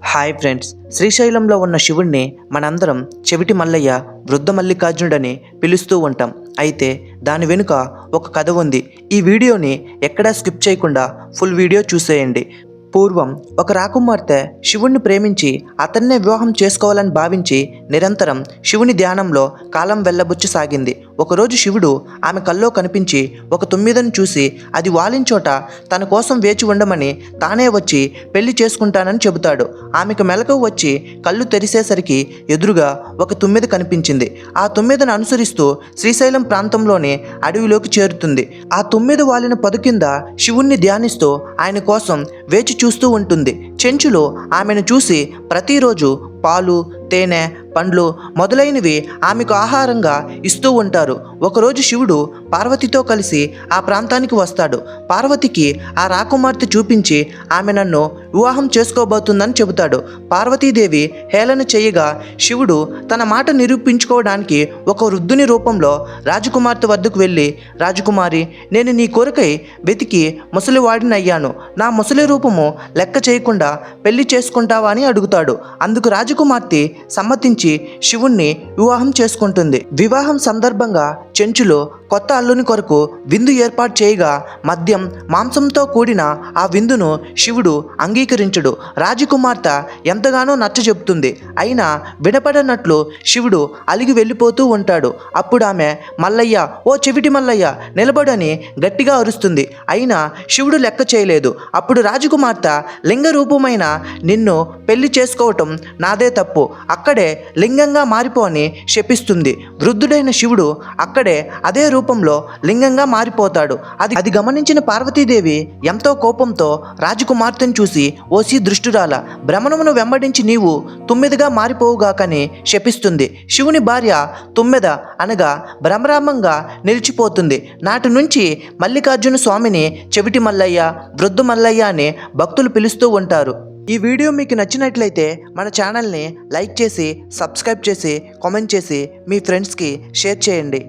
Hi friends శ్రీశైలంలో ఉన్న శివుణ్ణి మనందరం చెవిటి మల్లయ్య వృద్ధ మల్లికార్జునుడని పిలుస్తూ ఉంటాం. అయితే దాని వెనుక ఒక కథ ఉంది. ఈ వీడియోని ఎక్కడా స్కిప్ చేయకుండా ఫుల్ వీడియో చూసేయండి. పూర్వం ఒక రాకుమార్తె శివుణ్ణి ప్రేమించి అతన్నే వివాహం చేసుకోవాలని భావించి నిరంతరం శివుని ధ్యానంలో కాలం వెళ్ళబుచ్చి సాగింది ఒకరోజు శివుడు ఆమె కల్లో కనిపించి ఒక తొమ్మిదను చూసి అది వాలించోట తన కోసం వేచి ఉండమని తానే వచ్చి పెళ్ళి చేసుకుంటానని చెబుతాడు. ఆమెకు మెలకువ వచ్చి కళ్ళు తెరిసేసరికి ఎదురుగా ఒక తుమ్మెద కనిపించింది. ఆ తుమ్మెదను అనుసరిస్తూ శ్రీశైలం ప్రాంతంలోని అడవిలోకి చేరుతుంది. ఆ తొమ్మిది వాలిన పదు కింద శివుణ్ణి ధ్యానిస్తూ ఆయన కోసం వేచి చూస్తూ ఉంటుంది. చెంచులో ఆమెను చూసి ప్రతిరోజు పాలు తేనె పండ్లు మొదలైనవి ఆమెకు ఆహారంగా ఇస్తూ ఉంటారు. ఒకరోజు శివుడు పార్వతితో కలిసి ఆ ప్రాంతానికి వస్తాడు. పార్వతికి ఆ రాకుమార్తె చూపించి ఆమె నన్ను వివాహం చేసుకోబోతుందని చెబుతాడు. పార్వతీదేవి హేళన చేయగా శివుడు తన మాట నిరూపించుకోవడానికి ఒక వృద్ధుని రూపంలో రాజకుమార్తె వద్దకు వెళ్ళి రాజకుమారి నేను నీ కోరికై వెతికి ముసలివాడిని అయ్యాను నా ముసలి రూపము లెక్క చేయకుండా పెళ్ళి చేసుకుంటావా? అని అడుగుతాడు. అందుకు రాజకుమార్తె సమ్మతించి శివుణ్ణి వివాహం చేసుకుంటుంది. వివాహం సందర్భంగా చెంచులో కొత్త అల్లుని కొరకు విందు ఏర్పాటు చేయగా మద్యం మాంసంతో కూడిన ఆ విందును శివుడు అంగీకరించడు. రాజకుమార్తె ఎంతగానో నచ్చ చెబుతుంది. అయినా వినపడనట్లు శివుడు అలిగి వెళ్ళిపోతూ ఉంటాడు. అప్పుడు ఆమె మల్లయ్య ఓ చెవిటి మల్లయ్య నిలబడని గట్టిగా అరుస్తుంది. అయినా శివుడు లెక్క చేయలేదు. అప్పుడు రాజకుమార్తె లింగ రూపమైన నిన్ను పెళ్ళి చేసుకోవటం నాదే తప్పు. అక్కడే లింగంగా మారిపోని శపిస్తుంది. వృద్ధుడైన శివుడు అక్కడే అదే రూపంలో లింగంగా మారిపోతాడు. అది అది గమనించిన పార్వతీదేవి ఎంతో కోపంతో రాజకుమార్తెను చూసి ఓసి దృష్టురాల భ్రమణమును వెంబడించి నీవు తుమ్మెదగా మారిపోవుగాకని శపిస్తుంది. శివుని భార్య తుమ్మెద అనగా భ్రమరామంగా నిలిచిపోతుంది. నాటి నుంచి మల్లికార్జున స్వామిని చెవిటి మల్లయ్య వృద్ధు మల్లయ్య అని భక్తులు పిలుస్తూ ఉంటారు. ఈ వీడియో మీకు నచ్చినట్లయితే మన ఛానల్ని లైక్ చేసి సబ్స్క్రైబ్ చేసి కామెంట్ చేసి మీ ఫ్రెండ్స్కి షేర్ చేయండి.